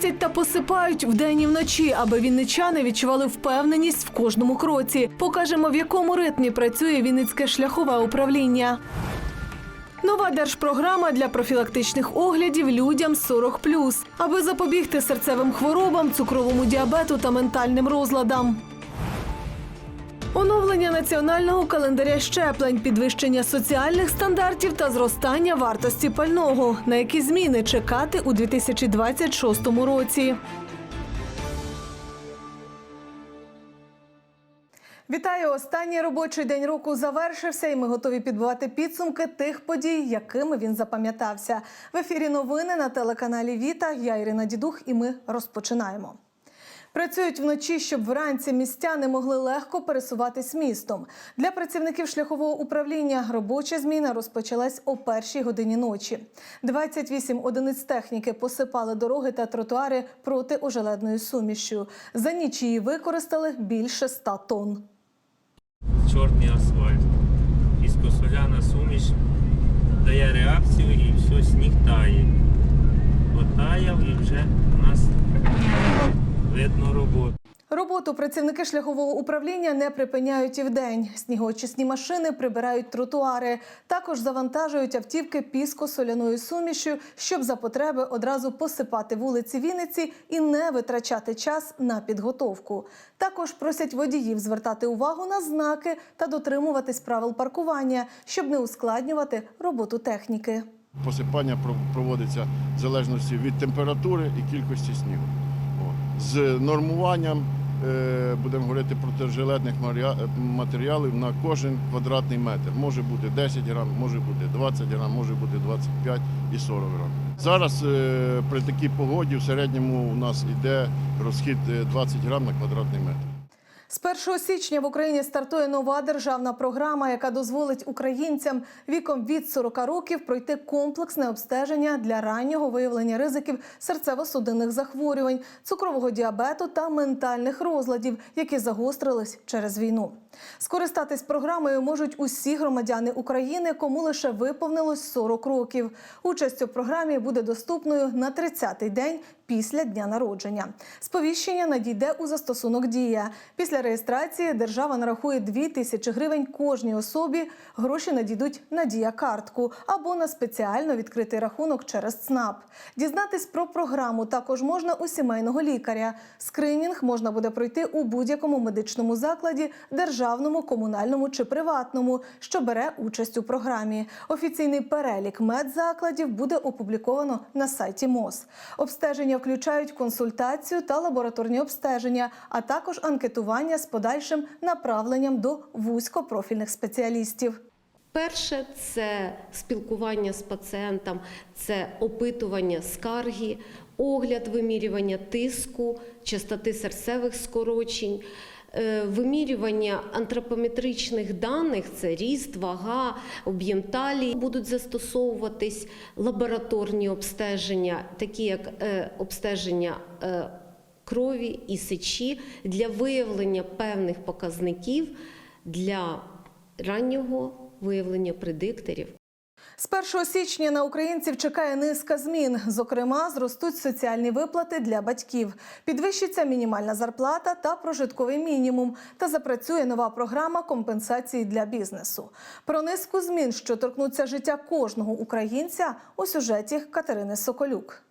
чистять та посипають вдень і вночі, аби вінничани відчували впевненість в кожному кроці. Покажемо, в якому ритмі працює Вінницьке шляхове управління. Нова держпрограма для профілактичних оглядів людям 40+, аби запобігти серцевим хворобам, цукровому діабету та ментальним розладам. Оновлення національного календаря щеплень, підвищення соціальних стандартів та зростання вартості пального. На які зміни чекати у 2026 році? Вітаю! Останній робочий день року завершився, і ми готові підбивати підсумки тих подій, якими він запам'ятався. В ефірі новини на телеканалі Віта. Я Ірина Дідух, і ми розпочинаємо. Працюють вночі, щоб вранці містяни могли легко пересуватись містом. Для працівників шляхового управління робоча зміна розпочалась о першій годині ночі. 28 одиниць техніки посипали дороги та тротуари проти ожеледною сумішю. За ніч її використали більше 100 тонн. чорний асфальт. Піскосоляна суміш дає реакцію і все, сніг тає. Отаяв і вже у нас видно роботу. Роботу працівники шляхового управління не припиняють і вдень. Снігоочисні машини прибирають тротуари. Також завантажують автівки піско-соляною сумішю, щоб за потреби одразу посипати вулиці Вінниці і не витрачати час на підготовку. Також просять водіїв звертати увагу на знаки та дотримуватись правил паркування, щоб не ускладнювати роботу техніки. Посипання про- проводиться в залежності від температури і кількості снігу. З нормуванням, е, будемо говорити про жилетних матеріалів на кожен квадратний метр. Може бути 10 грам, може бути 20 грам, може бути 25 і 40 грам. Зараз е, при такій погоді в середньому у нас йде розхід е, 20 грам на квадратний метр. З 1 січня в Україні стартує нова державна програма, яка дозволить українцям віком від 40 років пройти комплексне обстеження для раннього виявлення ризиків серцево-судинних захворювань, цукрового діабету та ментальних розладів, які загострились через війну. Скористатись програмою можуть усі громадяни України, кому лише виповнилось 40 років. Участь у програмі буде доступною на 30-й день після дня народження. Сповіщення надійде у застосунок Дія. Після реєстрації держава нарахує 2 тисячі гривень кожній особі. Гроші надійдуть на дія картку або на спеціально відкритий рахунок через ЦНАП. Дізнатись про програму також можна у сімейного лікаря. Скринінг можна буде пройти у будь-якому медичному закладі, державному, комунальному чи приватному, що бере участь у програмі. Офіційний перелік медзакладів буде опубліковано на сайті МОЗ. Обстеження включають консультацію та лабораторні обстеження, а також анкетування з подальшим направленням до вузькопрофільних спеціалістів. Перше це спілкування з пацієнтом, це опитування скарги, огляд вимірювання тиску, частоти серцевих скорочень, вимірювання антропометричних даних це ріст, вага, об'єм талії. Будуть застосовуватись лабораторні обстеження, такі як е, обстеження. е, Крові і сечі для виявлення певних показників для раннього виявлення предикторів. З 1 січня на українців чекає низка змін. Зокрема, зростуть соціальні виплати для батьків, підвищиться мінімальна зарплата та прожитковий мінімум. Та запрацює нова програма компенсації для бізнесу. Про низку змін, що торкнуться життя кожного українця, у сюжеті Катерини Соколюк.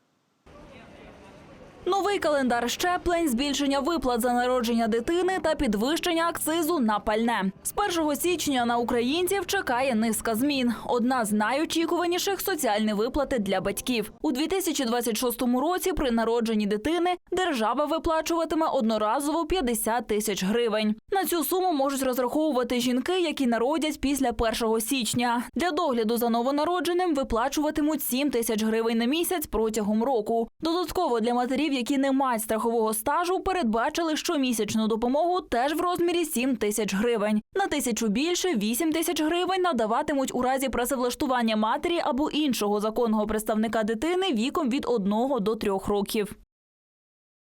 Новий календар щеплень, збільшення виплат за народження дитини та підвищення акцизу на пальне. З 1 січня на українців чекає низка змін. Одна з найочікуваніших соціальні виплати для батьків. У 2026 році при народженні дитини держава виплачуватиме одноразово 50 тисяч гривень. На цю суму можуть розраховувати жінки, які народять після 1 січня. Для догляду за новонародженим виплачуватимуть 7 тисяч гривень на місяць протягом року. Додатково для матерів, які не мають страхового стажу, передбачили щомісячну допомогу теж в розмірі 7 тисяч гривень. На тисячу більше 8 тисяч гривень надаватимуть у разі працевлаштування матері або іншого законного представника дитини віком від 1 до 3 років.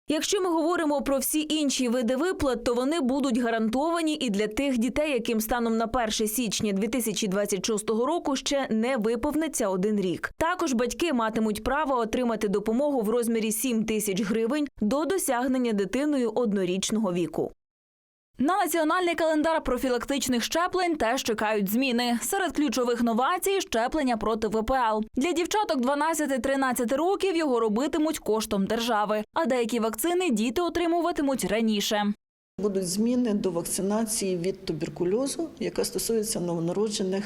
Якщо ми говоримо про всі інші види виплат, то вони будуть гарантовані і для тих дітей, яким станом на 1 січня 2026 року ще не виповниться один рік. Також батьки матимуть право отримати допомогу в розмірі 7 тисяч гривень до досягнення дитиною однорічного віку. На національний календар профілактичних щеплень теж чекають зміни. Серед ключових новацій щеплення проти ВПЛ. Для дівчаток 12-13 років його робитимуть коштом держави, а деякі вакцини діти отримуватимуть раніше. Будуть зміни до вакцинації від туберкульозу, яка стосується новонароджених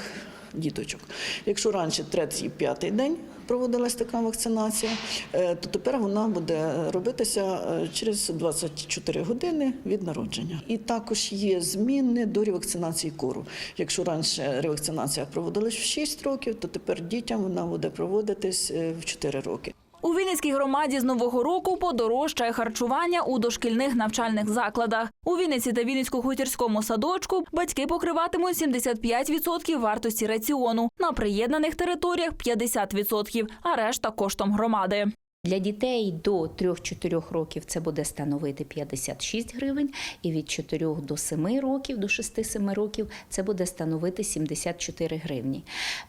діточок. Якщо раніше третій п'ятий день проводилась така вакцинація, е, то тепер вона буде робитися е, через 24 години від народження. І також є зміни до ревакцинації кору. Якщо раніше ревакцинація проводилась в 6 років, то тепер дітям вона буде проводитись е, в 4 роки. У Вінницькій громаді з нового року подорожчає харчування у дошкільних навчальних закладах. У Вінниці та Вінницько-хутірському садочку батьки покриватимуть 75% вартості раціону, на приєднаних територіях 50%, а решта коштом громади. Для дітей до 3-4 років це буде становити 56 гривень, і від 4 до 7 років, до 6-7 років це буде становити 74 гривні.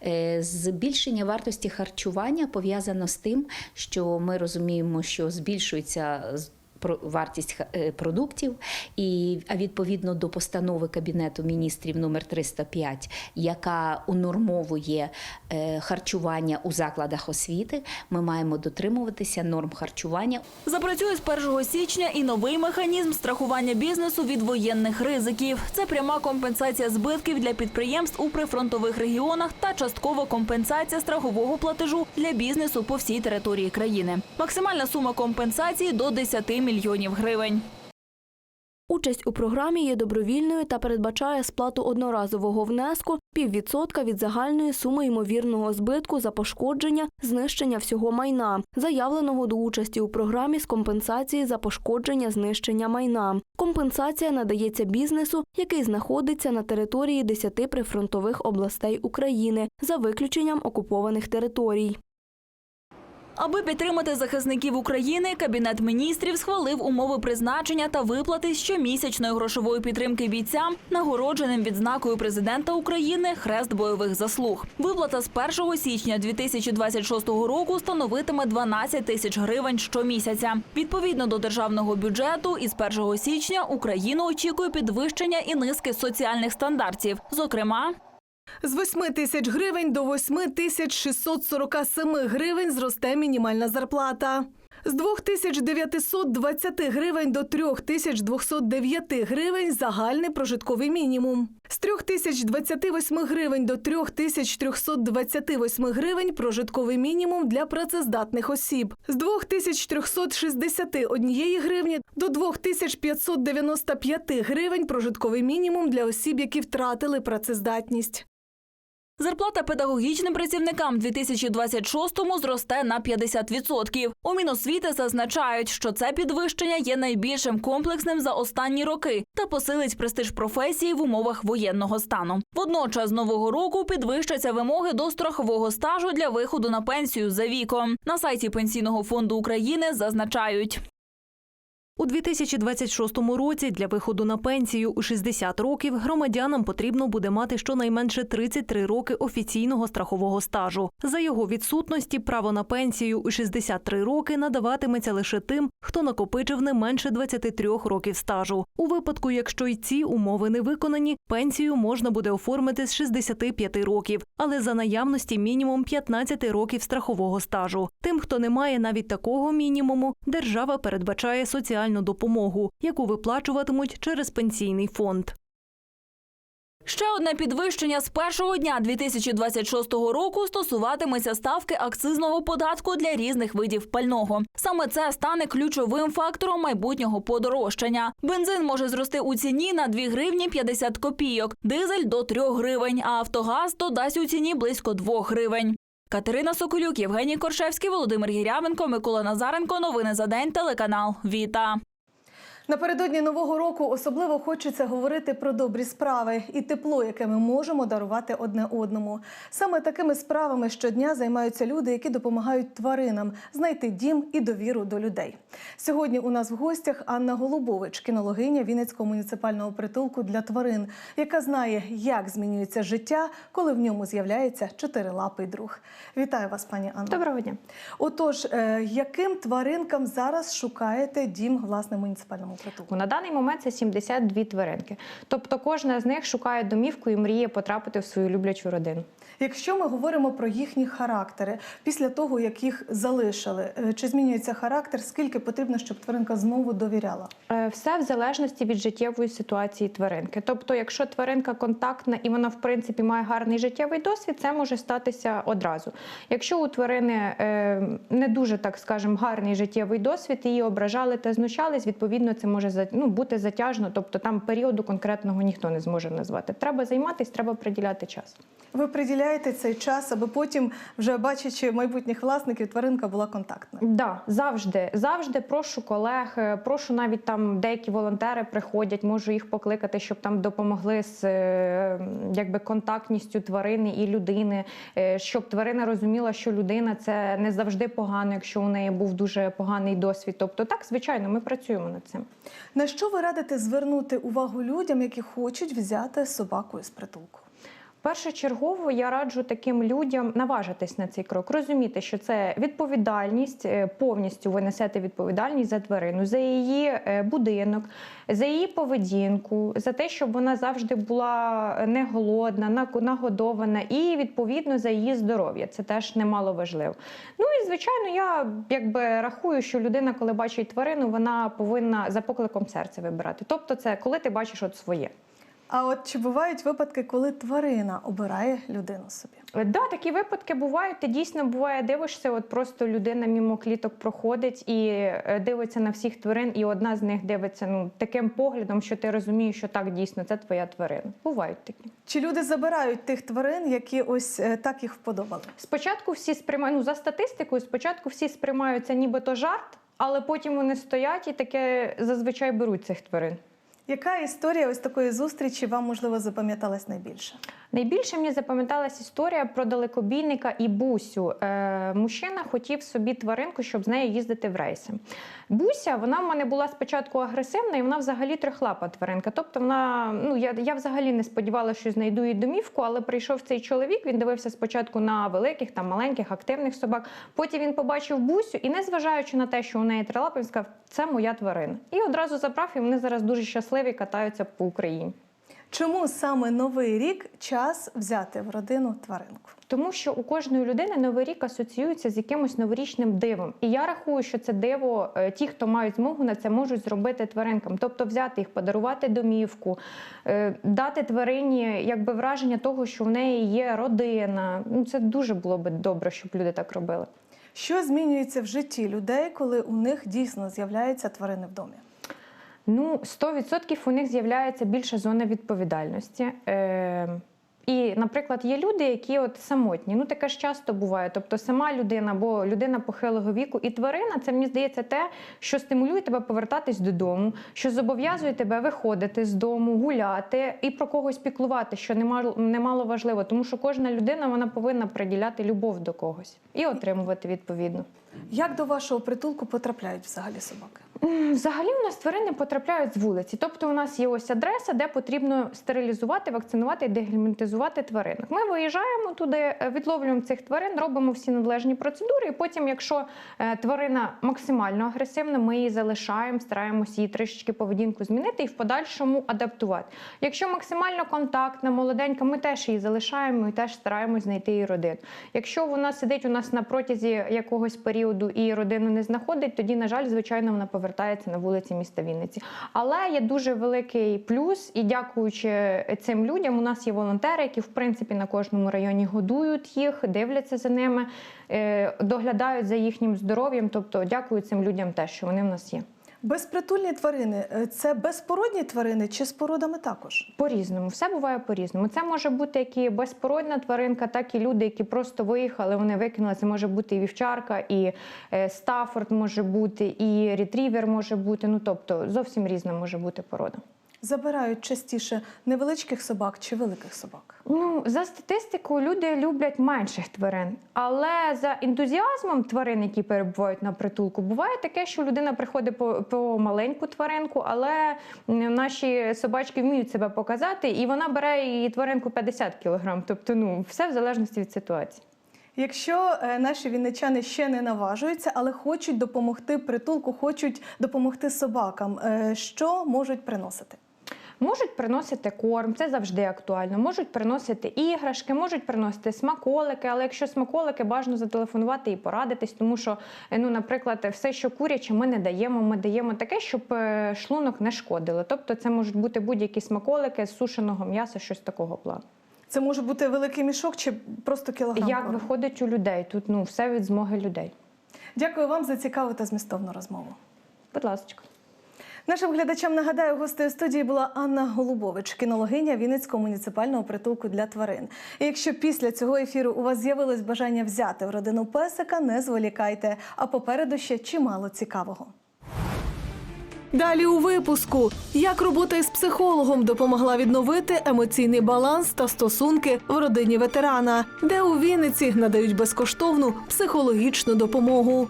Е, Збільшення вартості харчування пов'язано з тим, що ми розуміємо, що збільшується вартість е, продуктів, і відповідно до постанови Кабінету міністрів номер 305, яка унормовує е, харчування у закладах освіти, ми маємо дотримуватися норм харчування Запрацює з 1 січня і новий механізм страхування бізнесу від воєнних ризиків. Це пряма компенсація збитків для підприємств у прифронтових регіонах та часткова компенсація страхового платежу для бізнесу по всій території країни. Максимальна сума компенсації до 10 мільйонів гривень. Участь у програмі є добровільною та передбачає сплату одноразового внеску піввідсотка від загальної суми ймовірного збитку за пошкодження, знищення всього майна, заявленого до участі у програмі з компенсації за пошкодження, знищення майна. Компенсація надається бізнесу, який знаходиться на території 10 прифронтових областей України, за виключенням окупованих територій. Аби підтримати захисників України, Кабінет міністрів схвалив умови призначення та виплати щомісячної грошової підтримки бійцям, нагородженим відзнакою президента України Хрест бойових заслуг. Виплата з 1 січня 2026 року становитиме 12 тисяч гривень щомісяця. Відповідно до державного бюджету, із 1 січня Україну очікує підвищення і низки соціальних стандартів, зокрема. З 8 тисяч гривень до 8 тисяч 647 гривень зросте мінімальна зарплата. З 2920 гривень до 3209 гривень загальний прожитковий мінімум. З 3028 гривень до 3328 гривень прожитковий мінімум для працездатних осіб. З 2361 гривні до 2595 гривень прожитковий мінімум для осіб, які втратили працездатність. Зарплата педагогічним працівникам 2026-му зросте на 50%. У Міносвіти зазначають, що це підвищення є найбільшим комплексним за останні роки та посилить престиж професії в умовах воєнного стану. Водночас з нового року підвищаться вимоги до страхового стажу для виходу на пенсію за віком. На сайті Пенсійного фонду України зазначають. У 2026 році для виходу на пенсію у 60 років громадянам потрібно буде мати щонайменше 33 роки офіційного страхового стажу. За його відсутності право на пенсію у 63 роки надаватиметься лише тим, хто накопичив не менше 23 років стажу. У випадку, якщо й ці умови не виконані, пенсію можна буде оформити з 65 років, але за наявності мінімум 15 років страхового стажу. Тим, хто не має навіть такого мінімуму, держава передбачає соціальну допомогу, яку виплачуватимуть через пенсійний фонд. Ще одне підвищення з першого дня 2026 року стосуватиметься ставки акцизного податку для різних видів пального. Саме це стане ключовим фактором майбутнього подорожчання. Бензин може зрости у ціні на 2 гривні 50 копійок, дизель до 3 гривень, а Автогаз додасть у ціні близько 2 гривень. Катерина Соколюк, Євгеній Коршевський, Володимир Гірявенко, Микола Назаренко. Новини за день. Телеканал Віта. Напередодні нового року особливо хочеться говорити про добрі справи і тепло, яке ми можемо дарувати одне одному. Саме такими справами щодня займаються люди, які допомагають тваринам знайти дім і довіру до людей. Сьогодні у нас в гостях Анна Голубович, кінологиня Вінницького муніципального притулку для тварин, яка знає, як змінюється життя, коли в ньому з'являється чотирилапий друг. Вітаю вас, пані Анна. Доброго дня. Отож, е, яким тваринкам зараз шукаєте дім власне муніципальному притулку? На даний момент це 72 тваринки. Тобто кожна з них шукає домівку і мріє потрапити в свою люблячу родину. Якщо ми говоримо про їхні характери після того, як їх залишили, е, чи змінюється характер, скільки потрібно, щоб тваринка знову довіряла? Е, Все в залежності від життєвої ситуації тваринки. Тобто, якщо тваринка контактна і вона в принципі має гарний життєвий досвід, це може статися одразу. Якщо у тварини е, не дуже так скажемо гарний життєвий досвід, її ображали та знущались, відповідно, це може за- ну, бути затяжно, тобто там періоду конкретного ніхто не зможе назвати. Треба займатися, треба приділяти час. Ви приділяєте цей час, аби потім, вже бачачи майбутніх власників, тваринка була контактною. Да, завжди, завжди прошу колег, е, прошу навіть там деякі волонтери приходять, можу їх покликати, щоб там допомогли з е, якби контактністю тварини і людини, е, щоб тварина розуміла, що людина це не завжди погано, якщо у неї був дуже поганий досвід. Тобто, так, звичайно, ми працюємо над цим. На що ви радите звернути увагу людям, які хочуть взяти собаку із притулку? Першочергово я раджу таким людям наважитись на цей крок, розуміти, що це відповідальність, е, повністю ви несете відповідальність за тварину, за її е, будинок, за її поведінку, за те, щоб вона завжди була не голодна, нагодована, і відповідно за її здоров'я. Це теж немало важливо. Ну і звичайно, я якби рахую, що людина, коли бачить тварину, вона повинна за покликом серця вибирати. Тобто, це коли ти бачиш от своє. А от чи бувають випадки, коли тварина обирає людину собі? Е, Да, такі випадки бувають. Ти дійсно буває, дивишся, от просто людина мімо кліток проходить і е, дивиться на всіх тварин, і одна з них дивиться ну таким поглядом, що ти розумієш, що так дійсно це твоя тварина. Бувають такі. Чи люди забирають тих тварин, які ось е, так їх вподобали? Спочатку всі сприймають, ну за статистикою, спочатку всі сприймають це нібито жарт, але потім вони стоять і таке зазвичай беруть цих тварин. Яка історія ось такої зустрічі вам можливо запам'яталась найбільше? Найбільше мені запам'яталась історія про далекобійника і Бусю. Е, мужчина хотів собі тваринку, щоб з нею їздити в рейси. Буся, вона в мене була спочатку агресивна, і вона взагалі трьохлапа тваринка. Тобто, вона ну я, я взагалі не сподівалася, що знайду її домівку, але прийшов цей чоловік. Він дивився спочатку на великих, там маленьких, активних собак. Потім він побачив бусю, і незважаючи на те, що у неї трилапа, він сказав, це моя тварина. І одразу забрав, і вони зараз дуже щасливі катаються по Україні. Чому саме новий рік час взяти в родину тваринку? Тому що у кожної людини новий рік асоціюється з якимось новорічним дивом. І я рахую, що це диво, е, ті, хто мають змогу на це, можуть зробити тваринкам. Тобто взяти їх, подарувати домівку, е, дати тварині якби враження того, що в неї є родина. Ну це дуже було би добре, щоб люди так робили. Що змінюється в житті людей, коли у них дійсно з'являються тварини в домі? Ну, 100% у них з'являється більша зона відповідальності. Е, і, наприклад, є люди, які от самотні. Ну таке ж часто буває. Тобто, сама людина або людина похилого віку, і тварина це мені здається те, що стимулює тебе повертатись додому, що зобов'язує тебе виходити з дому, гуляти і про когось піклувати, що немало важливо, тому що кожна людина вона повинна приділяти любов до когось і отримувати відповідно. Як до вашого притулку потрапляють взагалі собаки? Взагалі у нас тварини потрапляють з вулиці. Тобто у нас є ось адреса, де потрібно стерилізувати, вакцинувати і дегельмінтизувати тваринок. Ми виїжджаємо туди, е, відловлюємо цих тварин, робимо всі належні процедури. І потім, якщо е, тварина максимально агресивна, ми її залишаємо, стараємося її трішечки поведінку змінити і в подальшому адаптувати. Якщо максимально контактна, молоденька, ми теж її залишаємо і теж стараємось знайти її родину. Якщо вона сидить у нас на протязі якогось періоду і родину не знаходить, тоді, на жаль, звичайно, вона повертається на вулиці міста Вінниці. Але є дуже великий плюс, і дякуючи цим людям, у нас є волонтери, які в принципі на кожному районі годують їх, дивляться за ними, е, доглядають за їхнім здоров'ям. Тобто, дякую цим людям теж, що вони в нас є. Безпритульні тварини е, це безпородні тварини чи з породами також? По-різному, все буває по-різному. Це може бути як і безпородна тваринка, так і люди, які просто виїхали, вони викинули. Це може бути і вівчарка, і е, стафорд може бути, і ретрівер може бути. Ну тобто зовсім різна може бути порода. Забирають частіше невеличких собак чи великих собак? Ну, за статистикою, люди люблять менших тварин, але за ентузіазмом тварин, які перебувають на притулку, буває таке, що людина приходить по, по маленьку тваринку, але наші собачки вміють себе показати, і вона бере її тваринку 50 кг. Тобто, ну, все в залежності від ситуації. Якщо е, наші вінничани ще не наважуються, але хочуть допомогти притулку, хочуть допомогти собакам, е, що можуть приносити? Можуть приносити корм, це завжди актуально. Можуть приносити іграшки, можуть приносити смаколики. Але якщо смаколики, бажано зателефонувати і порадитись, тому що, е, ну, наприклад, все, що куряче, ми не даємо. Ми даємо таке, щоб е, шлунок не шкодило. Тобто, це можуть бути будь-які смаколики з сушеного м'яса, щось такого плану. Це може бути великий мішок чи просто кілограм? Як корму? виходить у людей? Тут ну все від змоги людей. Дякую вам за цікаву та змістовну розмову. Будь ласка. Нашим глядачам нагадаю, гостею студії була Анна Голубович, кінологиня Вінницького муніципального притулку для тварин. І якщо після цього ефіру у вас з'явилось бажання взяти в родину песика, не зволікайте. А попереду ще чимало цікавого. Далі у випуску як робота із психологом допомогла відновити емоційний баланс та стосунки в родині ветерана, де у Вінниці надають безкоштовну психологічну допомогу.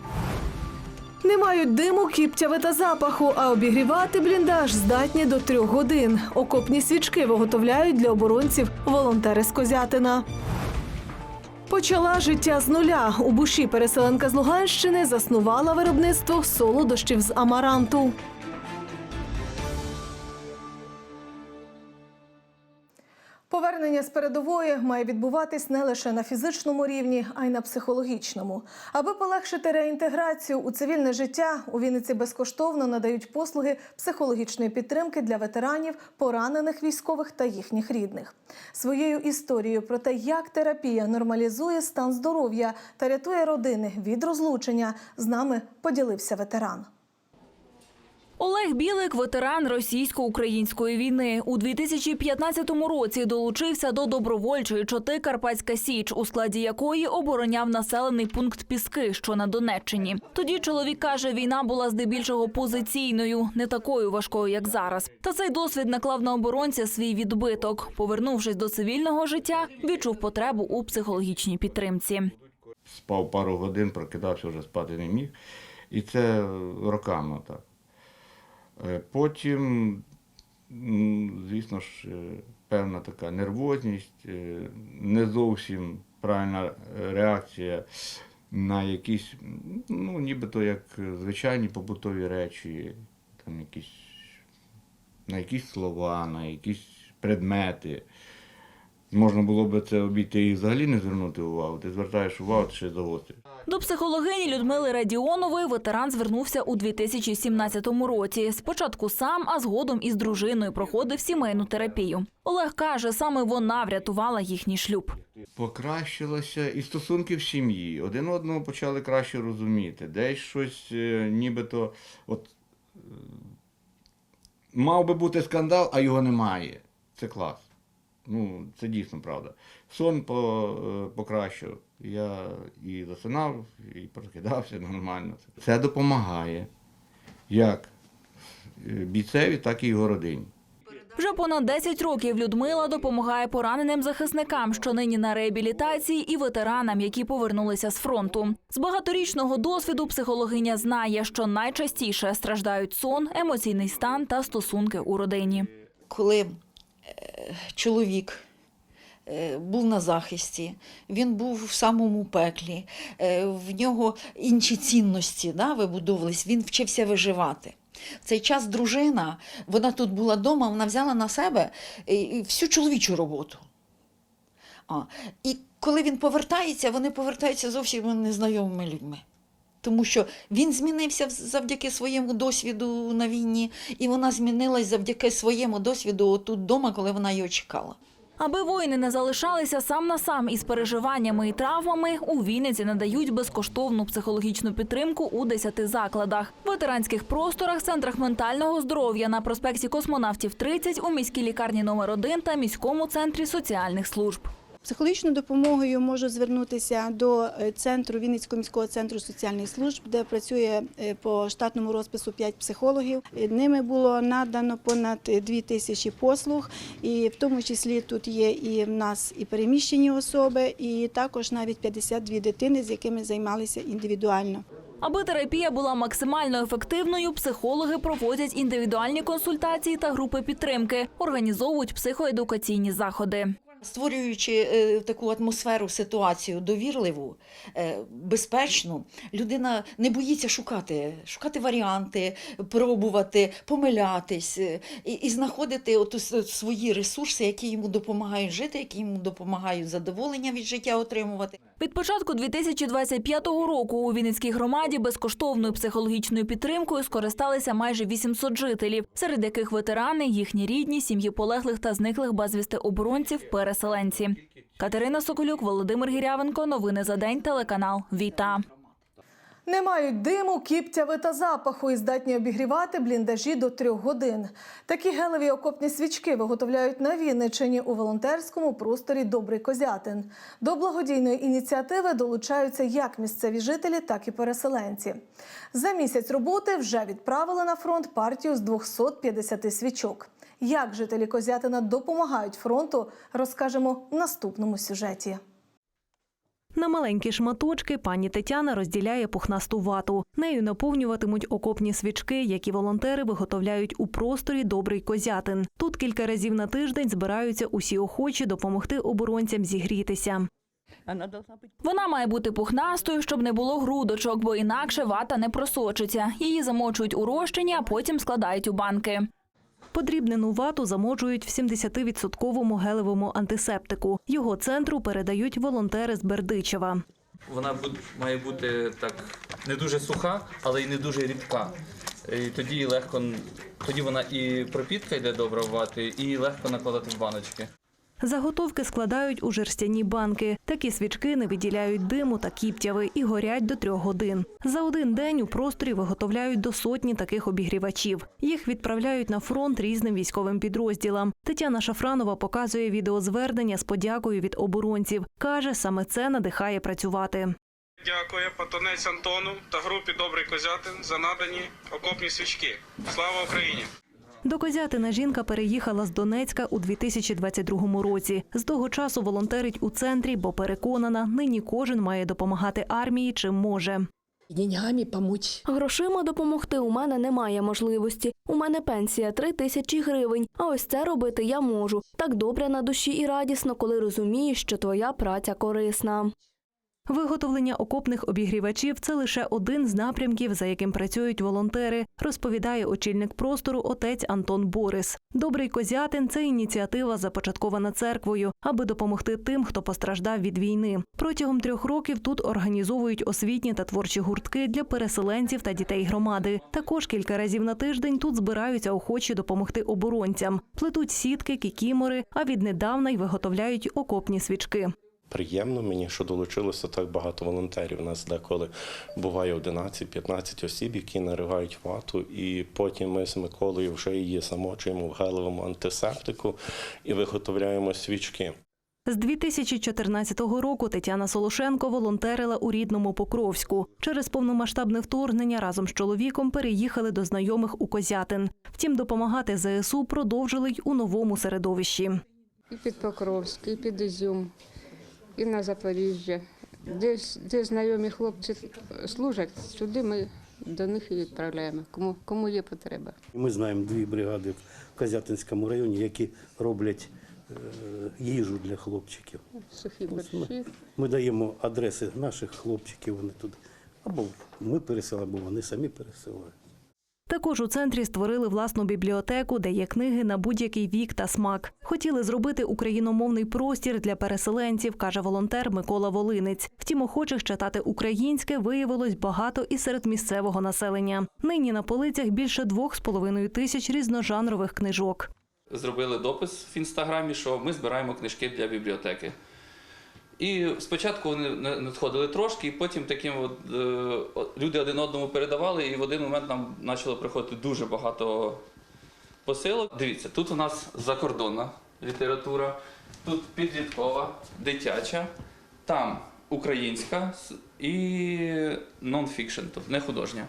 Не мають диму, кіптяви та запаху, а обігрівати бліндаж здатні до трьох годин. Окопні свічки виготовляють для оборонців волонтери з Козятина. Почала життя з нуля. У буші переселенка з Луганщини заснувала виробництво солодощів з амаранту. Повернення з передової має відбуватись не лише на фізичному рівні, а й на психологічному. Аби полегшити реінтеграцію у цивільне життя, у Вінниці безкоштовно надають послуги психологічної підтримки для ветеранів, поранених військових та їхніх рідних. Своєю історією про те, як терапія нормалізує стан здоров'я та рятує родини від розлучення, з нами поділився ветеран. Олег Білик, ветеран російсько-української війни, у 2015 році долучився до добровольчої чоти Карпатська Січ, у складі якої обороняв населений пункт Піски, що на Донеччині. Тоді чоловік каже, війна була здебільшого позиційною, не такою важкою, як зараз. Та цей досвід наклав на оборонця свій відбиток. Повернувшись до цивільного життя, відчув потребу у психологічній підтримці. спав пару годин, прокидався, вже спати не міг. І це роками так. Е, Потім, звісно ж, е, певна така нервозність, е, не зовсім правильна реакція на якісь, ну, нібито як звичайні побутові речі, там якісь, на якісь слова, на якісь предмети. Можна було б це обійти і взагалі не звернути увагу. Ти звертаєш увагу, ти ще загострюєш. До психологині Людмили Радіонової ветеран звернувся у 2017 році. Спочатку сам, а згодом із дружиною проходив сімейну терапію. Олег каже, саме вона врятувала їхній шлюб. Покращилося і стосунки в сім'ї. Один одного почали краще розуміти. Десь щось е, нібито от, е, мав би бути скандал, а його немає. Це клас. Ну, це дійсно правда. Сон е, покращив. Я і засинав, і прокидався нормально. Це допомагає як е, бійцеві, так і його родині. Вже понад 10 років Людмила допомагає пораненим захисникам, що нині на реабілітації, і ветеранам, які повернулися з фронту. З багаторічного досвіду психологиня знає, що найчастіше страждають сон, емоційний стан та стосунки у родині. коли е, чоловік був на захисті, він був в самому пеклі, е, в нього інші цінності да, вибудовувались, він вчився виживати. В цей час дружина, вона тут була вдома, вона взяла на себе е, всю чоловічу роботу. А, і коли він повертається, вони повертаються зовсім незнайомими людьми. Тому що він змінився завдяки своєму досвіду на війні, і вона змінилась завдяки своєму досвіду отут вдома, коли вона його чекала. Аби воїни не залишалися сам на сам із переживаннями і травмами, у Вінниці надають безкоштовну психологічну підтримку у 10 закладах. Ветеранських просторах, центрах ментального здоров'я на проспекті Космонавтів 30, у міській лікарні номер 1 та міському центрі соціальних служб. Психологічною допомогою можу звернутися до е, центру Вінницького міського центру соціальних служб, де працює е, по штатному розпису 5 психологів. Ними було надано понад 2 тисячі послуг, і в тому числі тут є і в нас і переміщені особи, і також навіть 52 дитини, з якими займалися індивідуально. Аби терапія була максимально ефективною, психологи проводять індивідуальні консультації та групи підтримки, організовують психоедукаційні заходи. Створюючи е, таку атмосферу, ситуацію довірливу, е, безпечну, людина не боїться шукати, шукати варіанти, пробувати, помилятись е, і, і знаходити от свої ресурси, які йому допомагають жити, які йому допомагають задоволення від життя отримувати. Від початку 2025 року у Вінницькій громаді безкоштовною психологічною підтримкою скористалися майже 800 жителів, серед яких ветерани, їхні рідні, сім'ї полеглих та зниклих безвісти оборонців, переселенці. Катерина Соколюк, Володимир Гірявенко. Новини за день. Телеканал Віта. Не мають диму, кіптяви та запаху і здатні обігрівати бліндажі до трьох годин. Такі гелеві окопні свічки виготовляють на Вінниччині у волонтерському просторі Добрий Козятин. До благодійної ініціативи долучаються як місцеві жителі, так і переселенці. За місяць роботи вже відправили на фронт партію з 250 свічок. Як жителі Козятина допомагають фронту, розкажемо в наступному сюжеті. На маленькі шматочки пані Тетяна розділяє пухнасту вату. Нею наповнюватимуть окопні свічки, які волонтери виготовляють у просторі Добрий Козятин. Тут кілька разів на тиждень збираються усі охочі допомогти оборонцям зігрітися. Вона має бути пухнастою, щоб не було грудочок, бо інакше вата не просочиться. Її замочують у розчині, а потім складають у банки. Подрібнену вату замочують в 70-відсотковому гелевому антисептику. Його центру передають волонтери з Бердичева. Вона має бути так не дуже суха, але й не дуже рідка. І тоді легко тоді вона і пропітка йде добре в вати, і легко накладати в баночки. Заготовки складають у жерстяні банки. Такі свічки не виділяють диму та кіптяви і горять до трьох годин. За один день у просторі виготовляють до сотні таких обігрівачів. Їх відправляють на фронт різним військовим підрозділам. Тетяна Шафранова показує відеозвернення з подякою від оборонців. каже, саме це надихає працювати. Дякую патонець Антону та групі Добрий Козятин за надані окопні свічки. Слава Україні! До Козятина жінка переїхала з Донецька у 2022 році. З того часу волонтерить у центрі, бо переконана, нині кожен має допомагати армії чим може. деньгами помочь. Грошима допомогти у мене немає можливості. У мене пенсія три тисячі гривень. А ось це робити я можу. Так добре на душі і радісно, коли розумієш, що твоя праця корисна. Виготовлення окопних обігрівачів це лише один з напрямків, за яким працюють волонтери, розповідає очільник простору отець Антон Борис. Добрий козятин це ініціатива, започаткована церквою, аби допомогти тим, хто постраждав від війни. Протягом трьох років тут організовують освітні та творчі гуртки для переселенців та дітей громади. Також кілька разів на тиждень тут збираються охочі допомогти оборонцям, плетуть сітки, кікімори, а віднедавна й виготовляють окопні свічки. Приємно мені, що долучилося так багато волонтерів. У нас деколи буває 11-15 осіб, які наривають вату, і потім ми з Миколою вже її замочуємо в гелевому антисептику і виготовляємо свічки. З 2014 року Тетяна Солошенко волонтерила у рідному Покровську. Через повномасштабне вторгнення разом з чоловіком переїхали до знайомих у Козятин. Втім, допомагати ЗСУ продовжили й у новому середовищі. І під Покровськ, і під Ізюм, і на Запоріжжя. Де, де знайомі хлопці служать, сюди ми до них і відправляємо, кому, кому є потреба. Ми знаємо дві бригади в Козятинському районі, які роблять е, їжу для хлопчиків. Сухі борщі. ми даємо адреси наших хлопчиків, вони туди. Або ми пересилаємо, або вони самі пересилають. Також у центрі створили власну бібліотеку, де є книги на будь-який вік та смак. Хотіли зробити україномовний простір для переселенців, каже волонтер Микола Волинець. Втім, охочих читати українське виявилось багато і серед місцевого населення. Нині на полицях більше двох з половиною тисяч різножанрових книжок. Зробили допис в інстаграмі, що ми збираємо книжки для бібліотеки. І спочатку вони надходили трошки, і потім таким от, е, люди один одному передавали, і в один момент нам почало приходити дуже багато посилок. Дивіться, тут у нас закордонна література, тут підліткова, дитяча, там українська і нон-фікшн, тобто не художня.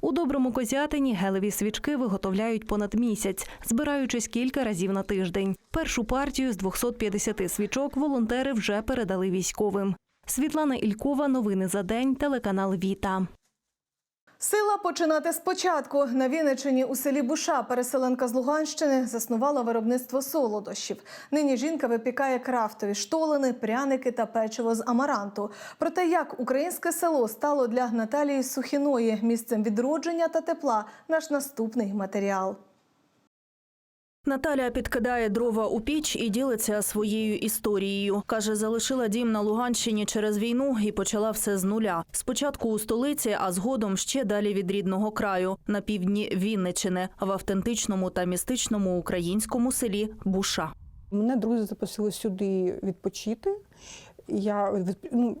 У доброму козятині гелеві свічки виготовляють понад місяць, збираючись кілька разів на тиждень. Першу партію з 250 свічок волонтери вже передали військовим. Світлана Ількова, новини за день, телеканал Віта. Сила починати спочатку. На Вінниччині у селі Буша переселенка з Луганщини заснувала виробництво солодощів. Нині жінка випікає крафтові штолини, пряники та печиво з амаранту. Про те, як українське село стало для Наталії Сухіної місцем відродження та тепла, наш наступний матеріал. Наталя підкидає дрова у піч і ділиться своєю історією. Каже, залишила дім на Луганщині через війну і почала все з нуля. Спочатку у столиці, а згодом ще далі від рідного краю на півдні Вінничини, в автентичному та містичному українському селі Буша. Мене друзі запросили сюди відпочити. Я ну,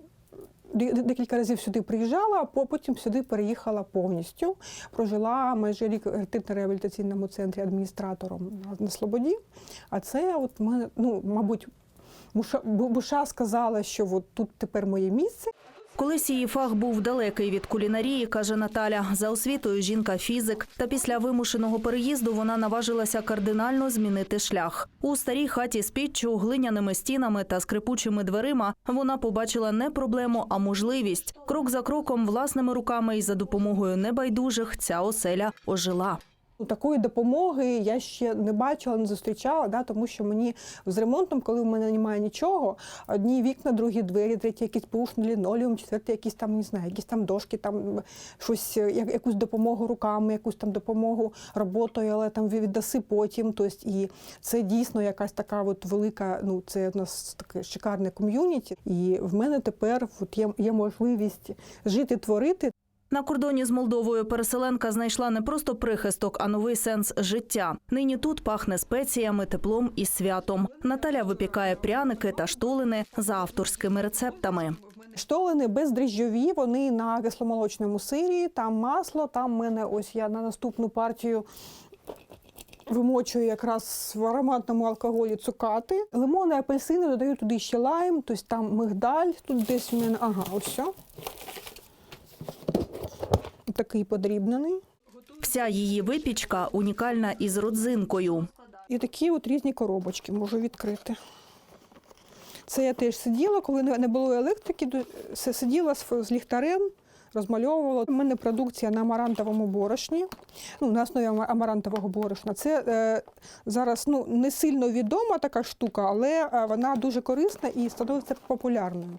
декілька разів сюди приїжджала, а потім сюди переїхала повністю. Прожила майже рік в реабілітаційному центрі адміністратором на, Слободі. А це, от мене, ну, мабуть, Буша сказала, що от тут тепер моє місце. Колись її фах був далекий від кулінарії, каже Наталя. За освітою жінка фізик. Та після вимушеного переїзду вона наважилася кардинально змінити шлях. У старій хаті з піччю, глиняними стінами та скрипучими дверима вона побачила не проблему, а можливість. Крок за кроком, власними руками і за допомогою небайдужих ця оселя ожила. Такої допомоги я ще не бачила, не зустрічала, да, тому що мені з ремонтом, коли в мене немає нічого, одні вікна, другі двері, треті якийсь пушний лінолеум, четвертий якісь там, не знаю, якісь там дошки, там щось, е, я- якусь допомогу руками, якусь там допомогу роботою, але там віддаси потім. Тобто, і це дійсно якась така от велика, ну це у нас таке шикарне ком'юніті. І в мене тепер от є, є можливість жити, творити. На кордоні з Молдовою переселенка знайшла не просто прихисток, а новий сенс життя. Нині тут пахне спеціями, теплом і святом. Наталя випікає пряники та штолини за авторськими рецептами. Штолени бездріжджові, вони на кисломолочному сирі, там масло, там мене ось я на наступну партію вимочую якраз в ароматному алкоголі цукати. Лимони, апельсини, додаю туди ще лайм, тобто там мигдаль, тут десь у мене, ага, ось. Такий подрібнений. Вся її випічка унікальна із родзинкою. І такі от різні коробочки можу відкрити. Це я теж сиділа, коли не було електрики, сиділа з, ліхтарем, розмальовувала. У мене продукція на амарантовому борошні, ну, на основі амарантового борошна. Це е, зараз ну, не сильно відома така штука, але е, вона дуже корисна і становиться популярною.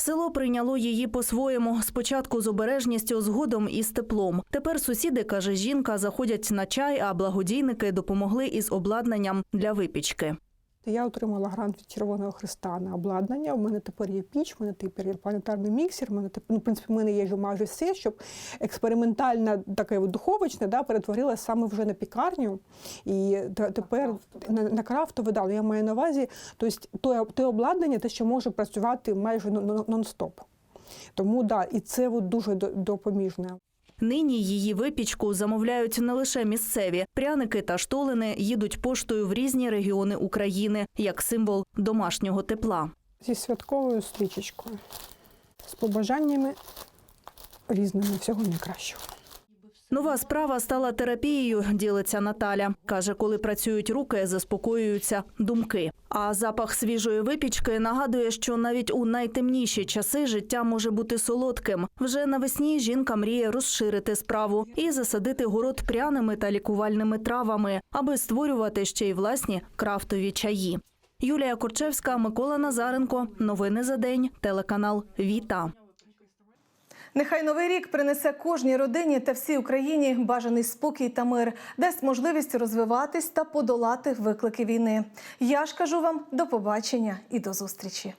Село прийняло її по-своєму. Спочатку з обережністю, згодом із теплом. Тепер сусіди, каже жінка, заходять на чай, а благодійники допомогли із обладнанням для випічки. Я отримала грант від Червоного Христа на обладнання. У мене тепер є піч, у мене тепер є планетарний міксер. У мене тепер, ну, в принципі, в мене є вже майже все, щоб експериментальна таке от духовочне да, перетворилася саме вже на пікарню. І тепер на, на крафтове, да, я маю на увазі, тобто те, те обладнання, те, що може працювати майже нон- нон- нон-стоп. Тому да, і це от дуже до- допоміжне. Нині її випічку замовляють не лише місцеві. Пряники та штолини їдуть поштою в різні регіони України як символ домашнього тепла. Зі святковою стрічечкою, з побажаннями різними всього найкращого. Нова справа стала терапією, ділиться Наталя. Каже, коли працюють руки, заспокоюються думки. А запах свіжої випічки нагадує, що навіть у найтемніші часи життя може бути солодким. Вже навесні жінка мріє розширити справу і засадити город пряними та лікувальними травами, аби створювати ще й власні крафтові чаї. Юлія Корчевська, Микола Назаренко. Новини за день. Телеканал Віта. Нехай новий рік принесе кожній родині та всій Україні бажаний спокій та мир, дасть можливість розвиватись та подолати виклики війни. Я ж кажу вам до побачення і до зустрічі.